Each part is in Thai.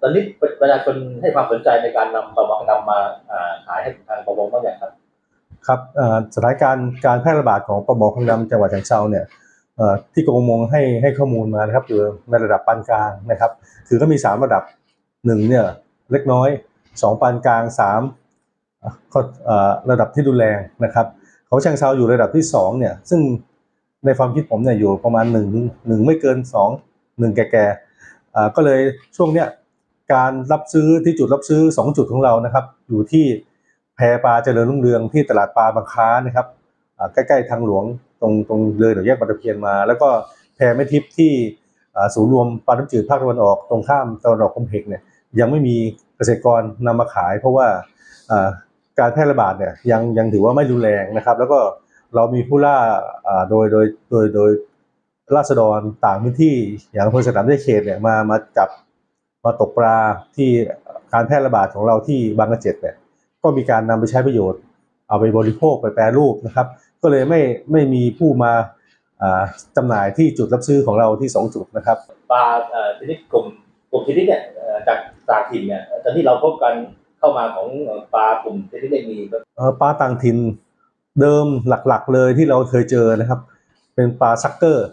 ตอนนี้ประชาชนให้ความสนใจในการนำปลาหมอนำมาขายให้ทางประมงบ้างอย่างครับ ครับสถานการณ์การแพร่ระบาดของปลาหมอคางดำจังหวัดฉะเชิงเทราเนี่ยที่กรมประมงให้ให้ข้อมูลมานะครับอยู่ในระดับปานกลางนะครับ คือก็มี 3 ระดับ1เนี่ยเล็กน้อย 2 ปานกลาง3ระดับที่รุนแรงนะครับเของฉะเชิงเทราอยู่ระดับที่2เนี่ยซึ่งในความคิดผมเนี่ยอยู่ประมาณ1 1ไม่เกิน 2 1 แก่ๆอ่ก็เลยช่วงเนี้ย การรับซื้อที่จุดรับซื้อ 2 จุดของเรานะครับ อยู่ที่แพปลาเจริญรุ่งเรืองที่ตลาดปลาบางค้านะครับใกล้ๆทางหลวงตรงตรงเลยเดี๋ยวแยกบางตะเพียนมา แล้วก็แพแม่ทิพย์ที่ศูนย์รวมปลาน้ำจืดภาคตะวันออกตรงข้ามตะวันออกคอมเพกเนี่ยยังไม่มีเกษตรกรนำมาขาย เพราะว่าการแพร่ระบาดเนี่ยยังยังถือว่าไม่รุนแรงนะครับ แล้วก็เรามีผู้ล่าอ่าโดยโดยโดยโดยราษฎรต่างพื้นที่อย่างอำเภอสนามได้เขตเนี่ยมามาจับ มาตกปลาที่การแพร่ระบาดของเราที่บางกระเจ็ดเนี่ยก็มีการนำไปใช้ประโยชน์ เอาไปบริโภคไปแปรรูปนะครับ ก็เลยไม่ไม่มีผู้มาอ่าจำหน่ายที่จุดรับซื้อของเราที่ 2 จุดนะครับปลาเอ่อชนิดกลุ่มกลุ่มชนิดเนี่ยเอ่อจากต่างถิ่นเนี่ยตอนที่เราพบกันเข้ามาของเอ่อปลากลุ่มชนิดเนี่ยมีเอ่อปลาต่างถิ่นเดิมหลักๆเลยที่เราเคยเจอนะครับ เป็นปลาซักเกอร์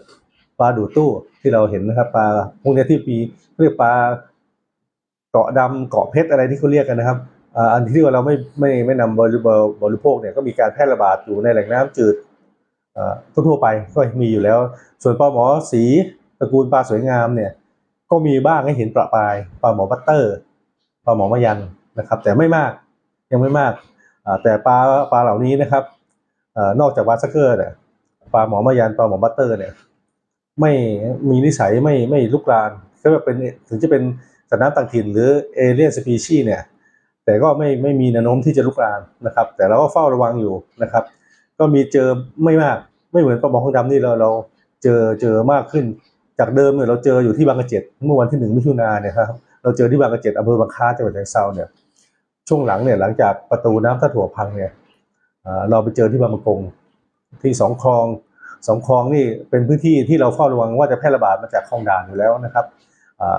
ปลาดูดตู้ที่เราเห็นนะครับปลาพวกเนี้ยที่ปีเรียกปลา เกาะดำเกาะเพชรอะไรที่เขาเรียกกันนะครับอันที่ว่าเราไม่ไม่ไม่นำบริบบริโภคเนี่ยก็มีการแพร่ระบาดอยู่ในแหล่งน้ำจืดทั่วไปก็มีอยู่แล้ว ส่วนปลาหมอสีตระกูลปลาสวยงามเนี่ยก็มีบ้างให้เห็นประปายปลาหมอบัตเตอร์ปลาหมอมะยันนะครับ แต่ไม่มากยังไม่มากแต่ปลาปลาเหล่านี้นะครับอนอกจากวาสเกอร์เนี่ยปลาหมอมะยันปลาหมอบัตเตอร์เนี่ยไม่มีนิสัยไม่ไม่ลุกลานก็แบบเป็นถึงจะเป็น สัตว์น้ำต่างถิ่นหรือเอเลียนสปีชีเนี่ยแต่ก็ไม่ไม่มีแนวโน้มที่จะลุกลามนะครับ แต่เราก็เฝ้าระวังอยู่นะครับ ก็มีเจอไม่มากไม่เหมือนปลาหมอข้างดำนี่เราเราเจอเจอมากขึ้น จากเดิมเนี่ยเราเจออยู่ที่บางกระเจ็ดเมื่อวันที่หนึ่งมิถุนาเนี่ยครับเราเจอที่บางกระเจ็ดอำเภอบางคล้าจังหวัดฉะเชิงเทราเนี่ยช่วงหลังเนี่ยหลังจากประตูน้ำท่าถั่วพังเนี่ยเราไปเจอที่บางมะกงที่สองคลองสองคลองนี่เป็นพื้นที่ที่เราเฝ้าระวังว่าจะแพร่ระบาดมาจากคลองด่านอยู่แล้วนะครับอ่า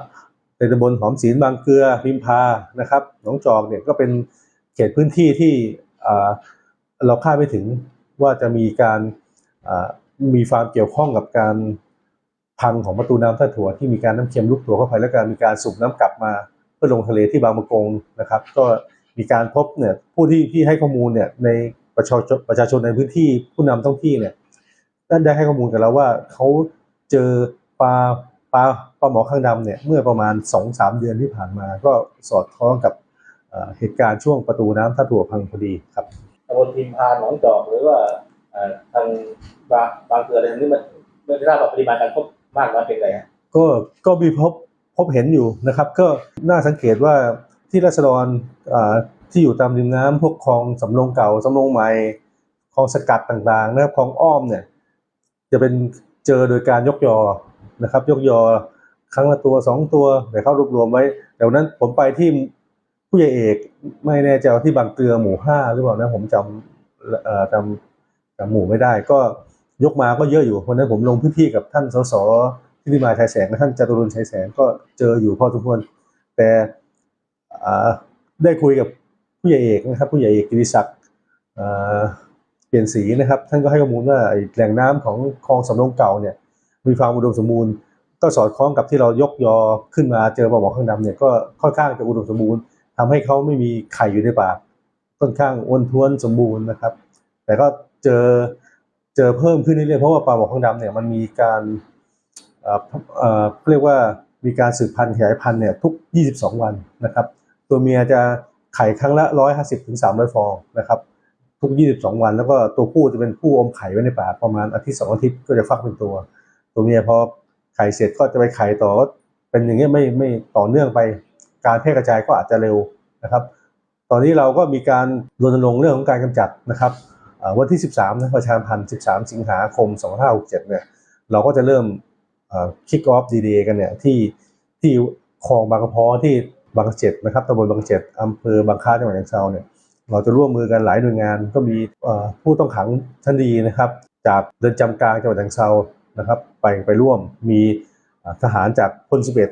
ในตำบลหอมศีลบางเกลือพิมพานะครับหนองจอกเนี่ยก็เป็นเขตพื้นที่ที่เราคาดไม่ถึงว่าจะมีการมีความเกี่ยวข้องกับการพังของประตูน้ำท่าถั่วที่มีการน้ำเค็มลุกตัวเข้าไปและการมีการสูบน้ำกลับมาเพื่อลงทะเลที่บางมะกงนะครับ ก็มีการพบเนี่ยผู้ที่ที่ให้ข้อมูลเนี่ยในประชาชนประชาชนในพื้นที่ผู้นำท้องที่เนี่ยได้ได้ให้ข้อมูลกันแล้วว่าเขาเจอปลา ปลาปลาหมอข้างดำเนี่ยเมื่อประมาณ2อสเดือนที่ผ่านมาก็สอดคล้องกับเอ่อเหตุการณ์ช่วงประตูน้ำท่าถั่วพังพอดีครับตำบลพิมพาหนองจอกหรือว่าเอ่อทางบางบางเกลืออะไรทั้งนี้มันไม่ทราบว่าปริมาณการพบมากน้อยเป็นไงฮะก็ก็มีพบพบเห็นอยู่นะครับ ก็น่าสังเกตว่าที่ราษฎรอ่าที่อยู่ตามริมน้ำพวกคลองสำโรงเก่าสำโรงใหม่คลองสกัดต่างๆนะครับคลองอ้อมเนี่ย จะเป็นเจอโดยการยกยอ นะครับ ยกยอครั้งละตัวสองตัวแต่เข้ารวบรวมไว้แต่วันนั้นผมไปที่ผู้ใหญ่เอกไม่แน่ใจว่าที่บางเกลือหมู่ห้าหรือเปล่านะผมจำจำจำหมู่ไม่ได้ ก็ยกมาก็เยอะอยู่วันนั้นผมลงพื้นที่กับท่านสสทิติมาชัยแสงและท่านจตุรนชัยแสงก็เจออยู่พอสมควรแต่ได้คุยกับผู้ใหญ่เอกนะครับ ผู้ใหญ่เอกกิติศักดิ์เปลี่ยนสีนะครับ ท่านก็ให้ข้อมูลว่าไอแหล่งน้ำของคลองสำโรงเก่าเนี่ย มีความอุดมสมบูรณ์ก็สอดคล้องกับที่เรายกยอขึ้นมาเจอปลาหมอข้างดำเนี่ยก็ค่อนข้างจะอุดมสมบูรณ์ทำให้เขาไม่มีไข่อยู่ในปากค่อนข้างอ้วนท้วนสมบูรณ์นะครับ แต่ก็เจอเจอเพิ่มขึ้นเรื่อยๆเพราะว่าปลาหมอข้างดำเนี่ยมันมีการเอ่อเอ่อเรียกว่ามีการสืบพันธุ์ขยายพันธุ์เนี่ยทุก 22 วันนะครับ ตัวเมียจะไข่ครั้งละ 150ถึง300 ฟองนะครับ ทุก 22 วัน แล้วก็ตัวผู้จะเป็นผู้อมไข่ไว้ในปากประมาณอาทิตย์สองอาทิตย์ก็จะฟักเป็นตัว ตัวเมียพอไข่เสร็จก็จะไปไข่ต่อเป็นอย่างเงี้ยไม่ไม่ต่อเนื่องไป การแพร่กระจายก็อาจจะเร็วนะครับ ตอนนี้เราก็มีการรณรงค์เรื่องของการกำจัดนะครับวันที่ 13นะประชาพันธ์13 สิงหาคม 2567เนี่ยเราก็จะเริ่มคิกออฟดีเดย์กันเนี่ยที่ที่คลองบางกระเพาะที่บางกะเจ็ดนะครับตำบลบางเจ็ดอำเภอบางค้าจังหวัดฉะเชิงเทราเนี่ยเราจะร่วมมือกันหลายหน่วยงานก็มีผู้ต้องขังชั้นดีนะครับ จากเรือนจำกลางจังหวัดฉะเชิงเทรา นะครับ ไปไปร่วมมีทหารจากพลสิบเอ็ด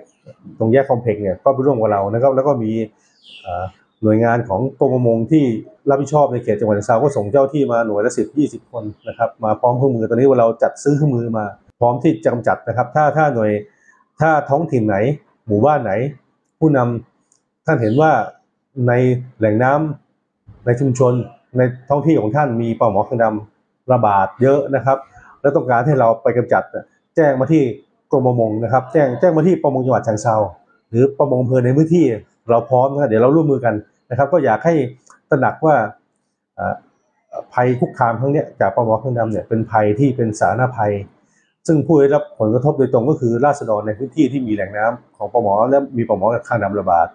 ตรงแยกคอมเพล็กซ์เนี่ยก็ไปร่วมกับเรานะครับแล้วก็มีหน่วยงานของกรมประมงที่รับผิดชอบในเขตจังหวัดเชิงเทราก็ส่งเจ้าที่มาหน่วยละสิบยี่สิบคนนะครับมาพร้อมเครื่องมือตอนนี้เราจัดซื้อเครื่องมือมา พร้อมที่จะกำจัดนะครับ ถ้าถ้าหน่วยถ้าท้องถิ่นไหน หมู่บ้านไหน ผู้นำท่านเห็นว่าในแหล่งน้ำในชุมชนในท้องที่ของท่านมีปลาหมอคางดำระบาดเยอะนะครับ แล้วต้องการให้เราไปกำจัดแจ้งมาที่กรมประมงนะครับ แจ้งแจ้งมาที่ประมงจังหวัดฉะเชิงเทราหรือประมงอำเภอในพื้นที่เราพร้อมนะเดี๋ยวเราร่วมมือกันนะครับ ก็อยากให้ตระหนักว่าภัยคุกคามครั้งนี้จากปลาหมอคางดำเนี่ยเป็นภัยที่เป็นสาธารณภัย ซึ่งผู้ได้รับผลกระทบโดยตรงก็คือราษฎรในพื้นที่ที่มีแหล่งน้ำของปลาหมอและมีปลาหมอกับข้างน้ำระบาด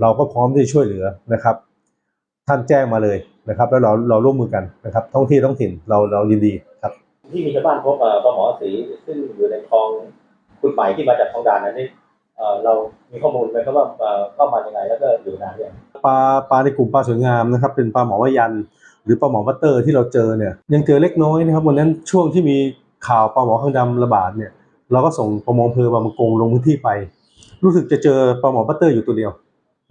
เราก็พร้อมที่จะช่วยเหลือนะครับ ท่านแจ้งมาเลยนะครับ แล้วเราเราร่วมมือกันนะครับ ท้องที่ท้องถิ่นเราเรายินดีครับ ที่มีชาวบ้านพบปลาหมอสีซึ่งอยู่ในคลองคุณใหม่ที่มาจากคลองด่านนั้นนี่เรามีข้อมูลไหมครับว่าเข้ามายังไงแล้วก็อยู่นานยังปลาปลาในกลุ่มปลาสวยงามนะครับ เป็นปลาหมอวายัน หรือปลาหมอวัตเตอร์ที่เราเจอเนี่ยยังเจอเล็กน้อยนะครับวันนั้นช่วงที่มีข่าวปลาหมอข้างดำระบาดเนี่ยเราก็ส่งประมงอำเภอบางประกงลงพื้นที่ไป รู้สึกจะเจอปลาหมอวัตเตอร์อยู่ตัวเดียว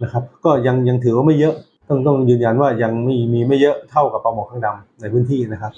นะครับ ก็ยังยังถือว่าไม่เยอะต้องต้องยืนยันว่ายังมีมีไม่เยอะเท่ากับปลาหมอข้างดำในพื้นที่นะครับ